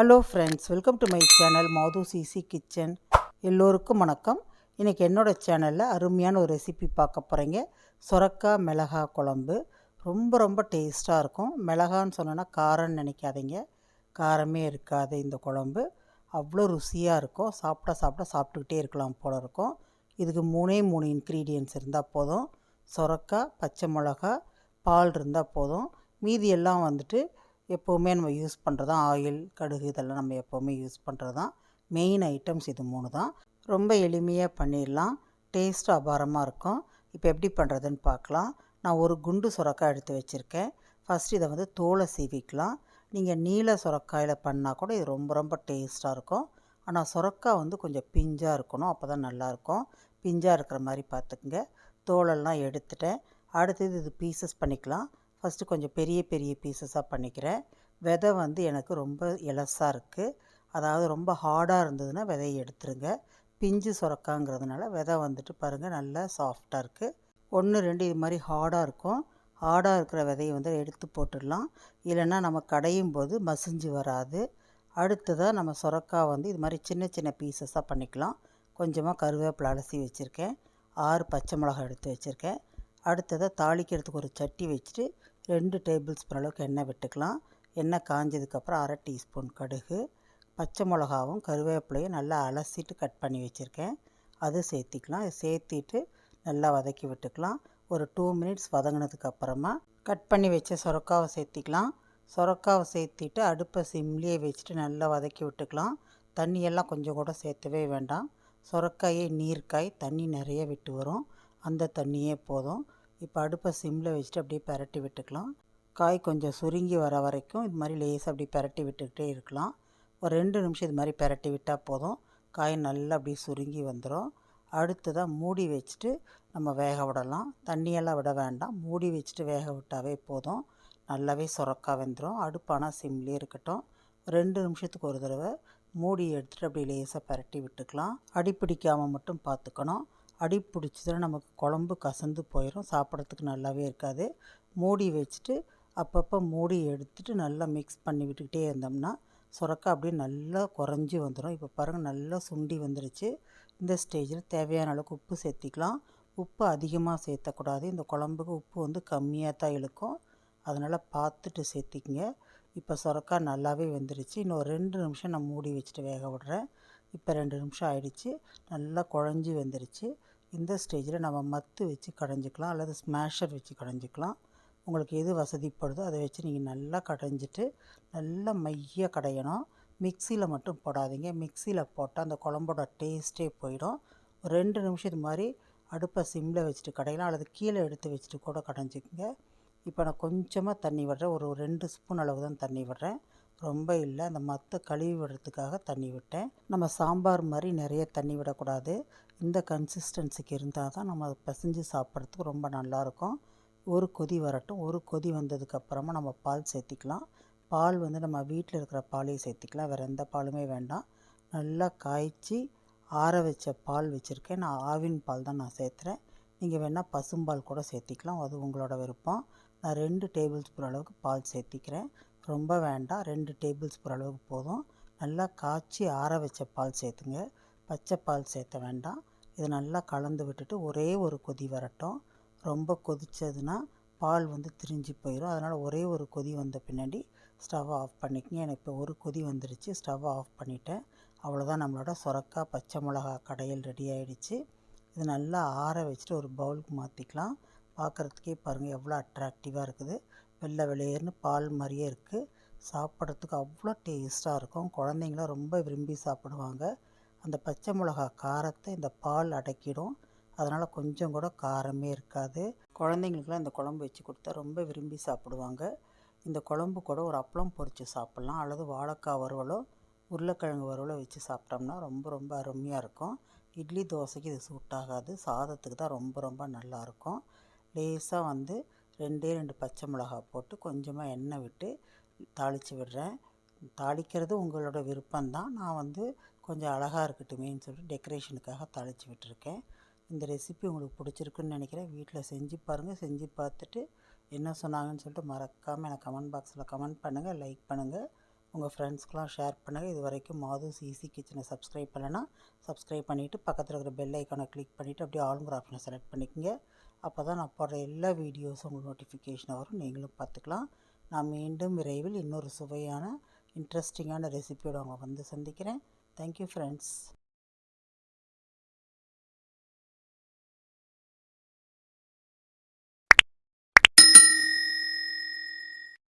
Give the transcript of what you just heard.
Hello friends welcome to my channel Mathu CC kitchen எல்லோருக்கும் வணக்கம். இன்றைக்கி என்னோடய சேனலில் அருமையான ஒரு ரெசிபி பார்க்க போகிறீங்க சுரக்காய் மிளகா குழம்பு. ரொம்ப ரொம்ப டேஸ்ட்டாக இருக்கும். மிளகான்னு சொன்னோன்னா காரம்னு நினைக்காதீங்க. காரமே இருக்காது இந்த குழம்பு. அவ்வளோ ருசியாக இருக்கும். சாப்பிட சாப்பிட சாப்பிட்டுக்கிட்டே இருக்கலாம் போல இருக்கும். இதுக்கு மூணே மூணு இன்க்ரீடியன்ட்ஸ் இருந்தால் போதும். சொரக்காய் பச்சை மிளகா பால் இருந்தால் போதும். மீதி எல்லாம் வந்துட்டு எப்போவுமே நம்ம யூஸ் பண்ணுறது தான் ஆயில் கடுகு இதெல்லாம் நம்ம எப்போவுமே யூஸ் பண்ணுறது தான். மெயின் ஐட்டம்ஸ் இது மூணு தான். ரொம்ப எளிமையாக பண்ணிடலாம். டேஸ்ட்டு அபாரமாக இருக்கும். இப்போ எப்படி பண்ணுறதுன்னு பார்க்கலாம். நான் ஒரு குண்டு சுரக்காய் எடுத்து வச்சுருக்கேன். ஃபஸ்ட்டு இதை வந்து தோலை சீவிக்கலாம். நீங்கள் நீல சுரக்காயில் பண்ணால் கூட இது ரொம்ப ரொம்ப டேஸ்ட்டாக இருக்கும். ஆனால் சுரக்காய் வந்து கொஞ்சம் பிஞ்சாக இருக்கணும். அப்போ தான் நல்லாயிருக்கும். பிஞ்சாக இருக்கிற மாதிரி பார்த்துக்குங்க. தோலெல்லாம் எடுத்துட்டேன். அடுத்தது இது பீசஸ் பண்ணிக்கலாம். ஃபஸ்ட்டு கொஞ்சம் பெரிய பெரிய பீசஸாக பண்ணிக்கிறேன். விதை வந்து எனக்கு ரொம்ப இலசாக இருக்குது அதாவது ரொம்ப ஹார்டாக இருந்ததுன்னா விதையை எடுத்துருங்க. பிஞ்சு சுரக்காங்கிறதுனால விதை வந்துட்டு பாருங்கள் நல்லா சாஃப்டாக இருக்குது ஒன்று ரெண்டு இது மாதிரி ஹார்டாக இருக்கும். ஹார்டாக இருக்கிற விதையை வந்து எடுத்து போட்டுடலாம். இல்லைன்னா நம்ம கடையும் போது மசிஞ்சு வராது. அடுத்ததாக நம்ம சுரக்காய் வந்து இது மாதிரி சின்ன சின்ன பீசஸாக பண்ணிக்கலாம். கொஞ்சமாக கருவேப்பிலை அலசி வச்சுருக்கேன். ஆறு பச்சை மிளகாய் எடுத்து வச்சுருக்கேன். அடுத்ததாக தாளிக்கிறதுக்கு ஒரு சட்டி வச்சுட்டு ரெண்டு டேபிள் ஸ்பூன் அளவுக்கு எண்ணெய் விட்டுக்கலாம். எண்ணெய் காஞ்சதுக்கப்புறம் அரை டீஸ்பூன் கடுகு பச்சை மிளகாவும் கருவேப்பிலையும் நல்லா அலசிட்டு கட் பண்ணி வச்சுருக்கேன். அது சேர்த்திக்கலாம். சேர்த்திட்டு நல்லா வதக்கி விட்டுக்கலாம். ஒரு டூ மினிட்ஸ் வதங்கினதுக்கப்புறமா கட் பண்ணி வச்ச சுரக்காவை சேர்த்திக்கலாம். சுரக்காவை சேர்த்திட்டு அடுப்பை சிம்லேயே வச்சுட்டு நல்லா வதக்கி விட்டுக்கலாம். தண்ணியெல்லாம் கொஞ்சம் கூட சேர்த்தவே வேண்டாம். சுரக்காயே நீர்க்காய் தண்ணி நிறைய விட்டு வரும். அந்த தண்ணியே போதும். இப்போ அடுப்பை சிம்மில் வச்சுட்டு அப்படியே பரட்டி விட்டுக்கலாம். காய் கொஞ்சம் சுருங்கி வர வரைக்கும் இது மாதிரி லேசாக அப்படி பரட்டி விட்டுக்கிட்டே இருக்கலாம். ஒரு ரெண்டு நிமிஷம் இது மாதிரி பரட்டி விட்டால் போதும். காய் நல்லா அப்படியே சுருங்கி வந்துடும் அடுத்ததாக மூடி வச்சுட்டு நம்ம வேக விடலாம். தண்ணியெல்லாம் விட வேண்டாம். மூடி வச்சுட்டு வேக விட்டாவே போதும். நல்லாவே சுரக்கா வெந்துடும் அடுப்பானால் சிம்லேயே இருக்கட்டும். ரெண்டு நிமிஷத்துக்கு ஒரு தடவை மூடி எடுத்துகிட்டு அப்படி லேசாக பரட்டி விட்டுக்கலாம். அடி பிடிக்காமல் மட்டும் பார்த்துக்கணும். அடி பிடிச்சதுன்னா நமக்கு குழம்பு கசந்து போயிடும் சாப்பிட்றதுக்கு நல்லாவே இருக்காது. மூடி வச்சுட்டு அப்பப்போ மூடி எடுத்துட்டு நல்லா மிக்ஸ் பண்ணி விட்டுக்கிட்டே இருந்தோம்னா சுரக்காய் அப்படியே நல்லா குறைஞ்சி வந்துடும் இப்போ பாருங்கள் நல்லா சுண்டி வந்துருச்சு. இந்த ஸ்டேஜில் தேவையான அளவுக்கு உப்பு சேர்த்திக்கலாம். உப்பு அதிகமாக சேர்த்தக்கூடாது. இந்த குழம்புக்கு உப்பு வந்து கம்மியாக தான் இழுக்கும். அதனால் பார்த்துட்டு சேர்த்திக்கங்க. இப்போ சுரக்காய் நல்லாவே வெந்துருச்சு. இன்னும் ரெண்டு நிமிஷம் நான் மூடி வச்சுட்டு வேக விடுறேன். இப்போ ரெண்டு நிமிஷம் ஆயிடுச்சு. நல்லா குழஞ்சி வந்துருச்சு. இந்த ஸ்டேஜில் நம்ம மத்து வச்சு கடைஞ்சிக்கலாம் அல்லது ஸ்மேஷர் வச்சு கடைஞ்சிக்கலாம். உங்களுக்கு எது வசதிப்படுதோ அதை வச்சு நீங்கள் நல்லா கடைஞ்சிட்டு நல்லா மைய கடையணும். மிக்சியில் மட்டும் போடாதீங்க. மிக்சியில் போட்டால் அந்த குழம்போட டேஸ்ட்டே போயிடும். ஒரு ரெண்டு நிமிஷம் இது மாதிரி அடுப்பை சிம்மில் வச்சுட்டு கடையலாம் அல்லது கீழே எடுத்து வச்சுட்டு கூட கடைஞ்சிக்கங்க. இப்போ நான் கொஞ்சமாக தண்ணி விடுறேன். ஒரு ரெண்டு ஸ்பூன் அளவு தான் தண்ணி விடுறேன். ரொம்ப இல்லை. அந்த மற்ற கழுவி விடுறதுக்காக தண்ணி விட்டேன். நம்ம சாம்பார் மாதிரி நிறைய தண்ணி விடக்கூடாது. இந்த கன்சிஸ்டன்சிக்கு இருந்தால் தான் நம்ம அதை பிசைஞ்சு சாப்பிட்றதுக்கு ரொம்ப நல்லாயிருக்கும் ஒரு கொதி வரட்டும். ஒரு கொதி வந்ததுக்கப்புறமா நம்ம பால் சேர்த்திக்கலாம். பால் வந்து நம்ம வீட்டில் இருக்கிற பாலையும் சேர்த்திக்கலாம். வேறு எந்த பாலுமே வேண்டாம். நல்லா காய்ச்சி ஆற வச்ச பால் வச்சுருக்கேன். நான் ஆவின் பால் தான் நான் சேர்த்துறேன். நீங்கள் வேணால் பசும்பால் கூட சேர்த்திக்கலாம். அது உங்களோட விருப்பம். நான் ரெண்டு டேபிள் ஸ்பூன் அளவுக்கு பால் சேர்த்திக்கிறேன். ரொம்ப வேண்டாம். ரெண்டு டேபிள் ஸ்பூன் அளவுக்கு போதும். நல்லா காய்ச்சி ஆற வச்ச பால் சேர்த்துங்க. பச்சை பால் சேர்த்த வேண்டாம். இதை நல்லா கலந்து விட்டுட்டு ஒரே ஒரு கொதி வரட்டும். ரொம்ப கொதித்ததுன்னா பால் வந்து திரிஞ்சு போயிடும் அதனால் ஒரே ஒரு கொதி வந்த பின்னாடி ஸ்டவ் ஆஃப் பண்ணிக்கங்க. எனக்கு இப்போ ஒரு கொதி வந்துருச்சு. ஸ்டவ் ஆஃப் பண்ணிட்டேன். அவ்வளோதான் நம்மளோட சுரக்கா பச்சை மிளகா கடையில் ரெடி ஆகிடுச்சு இது நல்லா ஆற வச்சுட்டு ஒரு பவுலுக்கு மாற்றிக்கலாம் பார்க்குறதுக்கே பாருங்கள் எவ்வளோ அட்ராக்டிவாக இருக்குது. வெள்ளை வெளியேறுனு பால் மாதிரியே இருக்குது சாப்பிட்றதுக்கு அவ்வளோ டேஸ்ட்டாக இருக்கும். குழந்தைங்களாம் ரொம்ப விரும்பி சாப்பிடுவாங்க. அந்த பச்சை மிளகா காரத்தை இந்த பால் அடக்கிடும். அதனால் கொஞ்சம் கூட காரமே இருக்காது. குழந்தைங்களுக்குலாம் இந்த குழம்பு வச்சு கொடுத்தா ரொம்ப விரும்பி சாப்பிடுவாங்க. இந்த குழம்பு கூட ஒரு அப்பளம் பொரித்து சாப்பிட்லாம். அல்லது வாழைக்காய் வறுவலோ உருளைக்கிழங்கு வறுவலோ வச்சு சாப்பிட்டோம்னா ரொம்ப ரொம்ப அருமையாக இருக்கும். இட்லி தோசைக்கு இது சூட் ஆகாது. சாதத்துக்கு தான் ரொம்ப ரொம்ப நல்லாயிருக்கும் லேசாக வந்து ரெண்டே ரெண்டு பச்சை மிளகாய் போட்டு கொஞ்சமாக எண்ணெய் விட்டு தாளித்து விடுறேன். தாளிக்கிறது உங்களோட விருப்பம்தான். நான் வந்து கொஞ்சம் அழகாக இருக்கட்டுமேன்னு சொல்லிட்டு டெக்கரேஷனுக்காக தாளித்து விட்டுருக்கேன். இந்த ரெசிபி உங்களுக்கு பிடிச்சிருக்குன்னு நினைக்கிறேன். வீட்டில் செஞ்சு பாருங்கள் செஞ்சு பார்த்துட்டு என்ன சொன்னாங்கன்னு சொல்லிட்டு மறக்காமல் எனக்கு கமெண்ட் பாக்ஸில் கமெண்ட் பண்ணுங்கள் லைக் பண்ணுங்கள் உங்கள் ஃப்ரெண்ட்ஸ்க்கெலாம் ஷேர் பண்ணுங்கள் இது வரைக்கும் மாதூஸ் ஈஸி கிச்சனை சப்ஸ்கிரைப் பண்ணலைன்னா சப்ஸ்கிரைப் பண்ணிவிட்டு பக்கத்தில் இருக்கிற பெல் ஐக்கானை கிளிக் பண்ணிவிட்டு அப்படியே ஆளுங்கிற ஆப்ஷனை செலக்ட் பண்ணிக்கோங்க. அப்போ தான் நான் போடுற எல்லா வீடியோஸும் உங்களுக்கு நோட்டிஃபிகேஷன் வரும். நீங்களும் பார்த்துக்கலாம். நான் மீண்டும் விரைவில் இன்னொரு சுவையான இன்ட்ரெஸ்டிங்கான ரெசிபியோடு அவங்க வந்து சந்திக்கிறேன். Thank you friends